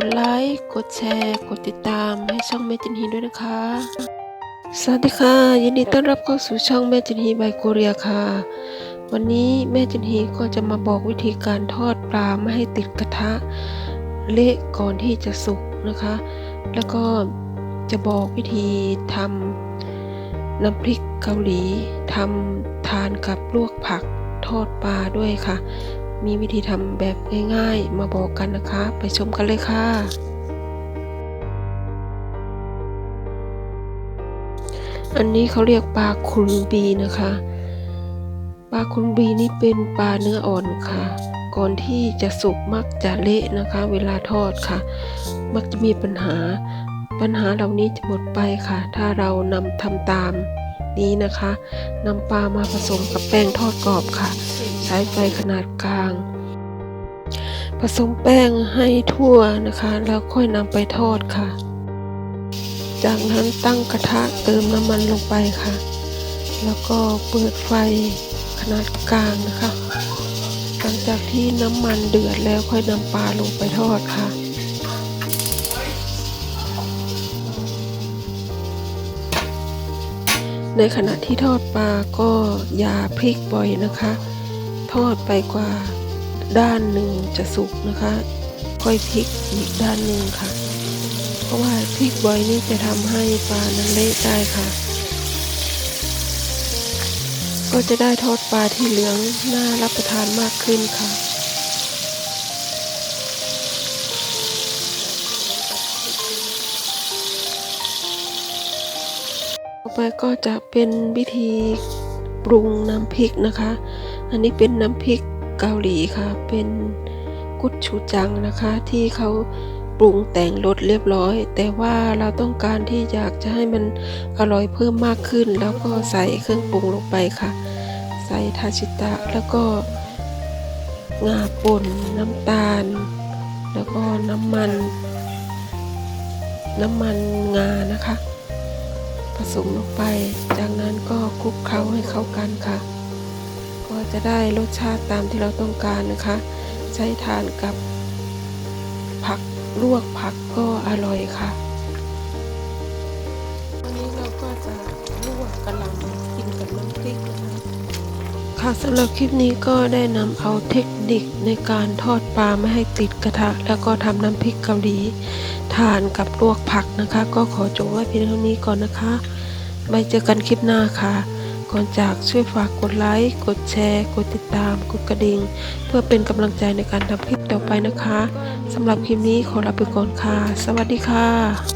กดไลค์ กดแชร์ กดติดตามให้ช่องแม่จินฮีด้วยนะคะ สวัสดีค่ะ ยินดีต้อนรับเข้าสู่ช่องแม่จินฮีบายโคเรียค่ะ วันนี้แม่จินฮีก็จะมาบอกวิธีการทอดปลาไม่ให้ติดกระทะ เละก่อนที่จะสุกนะคะ แล้วก็จะบอกวิธีทำน้ำพริกเกาหลีทำทานกับลวกผักทอดปลาด้วยค่ะ มีวิธีทำแบบง่ายๆ มาบอกกันนะคะ ไปชมกันเลยค่ะ อันนี้เขาเรียกปลาคุนบีนะคะ ปลาคุนบีนี่เป็นปลาเนื้ออ่อนค่ะ ก่อนที่จะสุกมักจะเละนะคะ เวลาทอดค่ะ มักจะมีปัญหา ปัญหาเหล่านี้จะหมดไปค่ะ ถ้าเรานำทำตาม นี้นะคะนำปลามาผสมกับแป้งทอดกรอบค่ะ ใช้ไฟขนาดกลาง ผสมแป้งให้ทั่วนะคะ แล้วค่อยนำไปทอดค่ะ จากนั้นตั้งกระทะเติมน้ำมันลงไปค่ะ แล้วก็เปิดไฟขนาดกลางนะคะ หลังจากที่น้ำมันเดือดแล้วค่อยนำปลาลงไปทอดค่ะ ในขณะที่ทอดปลาก็อย่าพลิกบ่อยนะคะ ทอดไปกว่าด้านหนึ่งจะสุกนะคะ ค่อยพลิกอีกด้านหนึ่งค่ะ เพราะว่าพลิกบ่อยนี่จะทำให้ปลานั้นเละได้ค่ะ ก็จะได้ทอดปลาที่เหลืองน่ารับประทานมากขึ้นค่ะ ไปก็จะเป็นวิธีปรุงน้ำพริกนะคะ อันนี้เป็นน้ำพริกเกาหลีค่ะ เป็นกุดชูจังนะคะ ที่เขาปรุงแต่งรสเรียบร้อย แต่ว่าเราต้องการที่อยากจะให้มันอร่อยเพิ่มมากขึ้น แล้วก็ใส่เครื่องปรุงลงไปค่ะ ใส่ทาชิตะแล้วก็งาป่นน้ำตาล แล้วก็น้ำมัน น้ำมันงานะคะ ผสมลงไป จากนั้นก็คลุกเคล้าให้เข้ากันค่ะ ก็จะได้รสชาติตามที่เราต้องการนะคะ ใช้ทานกับผักลวกผักก็อร่อยค่ะ วันนี้เราก็จะ ค่ะสำหรับคลิปนี้ก็ได้นำเอาเทคนิคในการทอดปลาไม่ให้ติดกระทะ แล้วก็ทำน้ำพริกเกาหลีทานกับลวกผักนะคะ ก็ขอจบไว้เพียงเท่านี้ก่อนนะคะไว้เจอกันคลิปหน้าค่ะ ก่อนจากช่วยฝากกดไลค์กดแชร์ กดติดตาม กดกระดิ่ง เพื่อเป็นกำลังใจในการทำคลิปต่อไปนะคะสำหรับคลิปนี้ขอลาไปก่อนค่ะ สวัสดีค่ะ